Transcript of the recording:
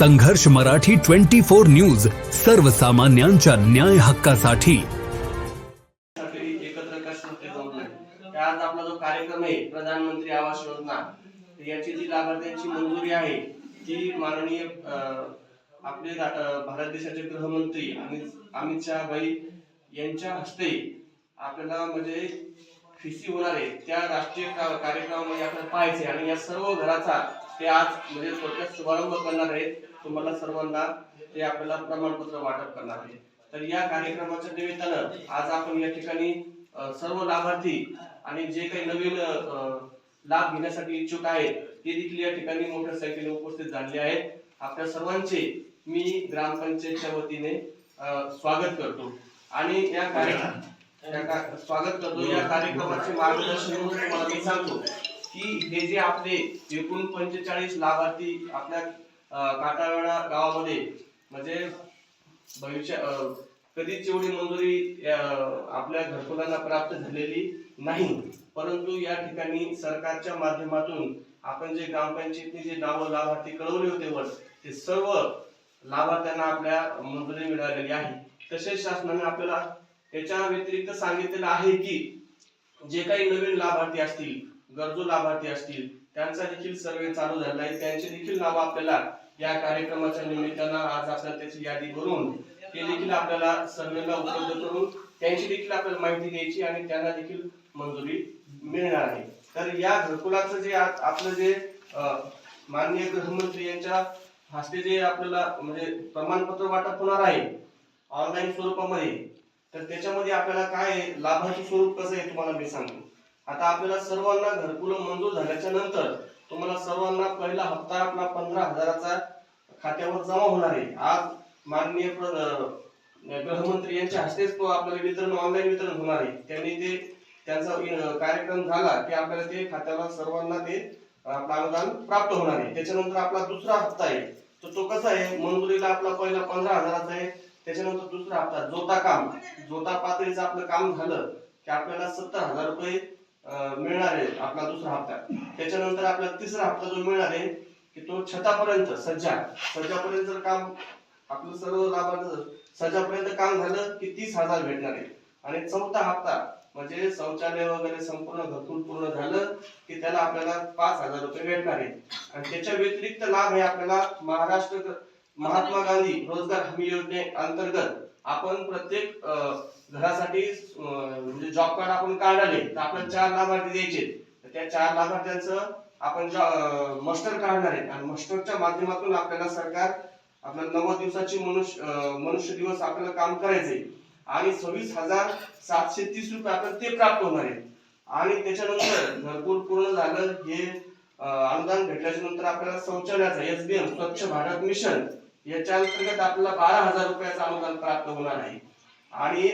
संघर्ष Marathi twenty four news सर्वसामान्यांच्या न्याय हक्कासाठी. एकत्र आज आपला जो कार्यक्रम आहे प्रधानमंत्री आवास योजना याची जी लाभार्थ्यांची मंजुरी आहे ती माननीय आपले भारत देशाचे गृहमंत्री अमित शहा भाई यांच्या हस्ते आपल्याला म्हणजे फिसी होणार आहे त्या राष्ट्रीय कार्यक्रमामध्ये आपल्याला पाहायचे आणि या सर्व घराचा ते आज म्हणजे थोडक्यात शुभारंभ करणार आहेत. तुम्हाला सर्वांना ते आपल्याला प्रमाणपत्र वाटप करणार आहे. तर या कार्यक्रमाच्या निमित्तानं आज आपण या ठिकाणी सर्व लाभार्थी आणि जे काही नवीन लाभ घेण्यासाठी इच्छुक आहेत ते देखील या ठिकाणी मोठ्या संख्येने उपस्थित झाले आहेत. आपल्या सर्वांचे मी ग्रामपंचायतच्या वतीने स्वागत करतो. आणि या कार्यक्रम स्वागत करतो. या कार्यक्रमाचे मार्गदर्शन म्हणून तुम्हाला मी सांगतो की हे जे आपले एकूण पंचेचाळीस लाभार्थी आपल्या काटाळा गावामध्ये म्हणजे भविष्य कधीच एवढी मंजुरी आपल्या घरकुलांना प्राप्त झालेली नाही. परंतु या ठिकाणी सरकारच्या माध्यमातून आपण जे ग्रामपंचायतीने जे नावं लाभार्थी कळवले होते वर ते सर्व लाभार्थ्यांना आपल्या मंजुरी मिळालेली आहे. तसेच शासनाने आपल्याला त्याच्या व्यतिरिक्त सांगितलेलं आहे की जे काही नवीन लाभार्थी असतील गरजू लाभार्थी असतील त्यांचा देखील सर्वे चालू झाला आहे. त्यांचे देखील नाव आपल्याला या कार्यक्रमाच्या निमित्तानं आज आपल्याला त्याची यादी करून ते देखील आपल्याला सर्वेला उपलब्ध करून त्यांची देखील आपल्याला माहिती द्यायची आणि त्यांना देखील मंजुरी मिळणार आहे. तर या घरकुलाचं जे आज आपलं जे माननीय गृहमंत्री यांच्या हस्ते जे आपल्याला म्हणजे प्रमाणपत्र वाटप होणार आहे ऑनलाईन स्वरूपामध्ये तर त्याच्यामध्ये आपल्याला काय लाभार्थी स्वरूप कसं आहे तुम्हाला मी सांगतो. आता आपल्याला सर्वांना घरकुल मंजूर झाल्याच्यानंतर तुम्हाला सर्वांना पहिला हप्ता आपला पंधरा हजाराचा खात्यावर जमा होणार आहे. आज माननीय गृहमंत्री यांच्या हस्तेच तो आपल्याला वितरण ऑनलाईन वितरण होणार आहे. त्यांनी ते त्यांचा कार्यक्रम झाला की आपल्याला ते खात्याला सर्वांना ते आपलं अनुदान प्राप्त होणार आहे. त्याच्यानंतर आपला दुसरा हप्ता आहे. तर तो कसा आहे? मंजुरीला आपला पहिला पंधरा हजाराचा आहे. त्याच्यानंतर दुसरा हप्ता जोता काम जोता पातळीचं आपलं काम झालं की आपल्याला सत्तर हजार रुपये मिळणार आहे आपला दुसरा हप्ता. त्याच्यानंतर आपला तिसरा हप्ता जो मिळणार आहे की तो छतापर्यंत सज्जा. सज्जापर्यंत जर काम आपलं सर्व लाभार्थ सज्जापर्यंत काम झालं की तीस हजार भेटणार आहे. आणि चौथा हप्ता म्हणजे शौचालय वगैरे संपूर्ण घरकुल पूर्ण झालं की त्याला आपल्याला पाच हजार रुपये भेटणार आहे. आणि त्याच्या व्यतिरिक्त लाभ आहे आपल्याला महाराष्ट्र महात्मा गांधी रोजगार हमी योजने अंतर्गत आपण प्रत्येक घरासाठी म्हणजे जॉब कार्ड आपण काढले तर आपल्याला चार लाभार्थी द्यायचे. तर त्या चार लाभार्थ्यांचं आपण मस्टर काढणार आहे. आणि मस्टरच्या माध्यमातून आपल्याला सरकार आपल्याला नव्वद दिवसाची मनुष्य मनुष्य दिवस आपल्याला काम करायचे आणि सव्वीस हजार सातशे तीस रुपये आपल्याला ते प्राप्त होणार आहे. आणि त्याच्यानंतर घरकुल पूर्ण झालं हे अनुदान भेटल्याच्या नंतर आपल्याला शौचालयाचं एसबीएम स्वच्छ भारत मिशन याच्या अंतर्गत आपल्याला बारा हजार रुपयाचा अनुदान प्राप्त होणार आहे. आणि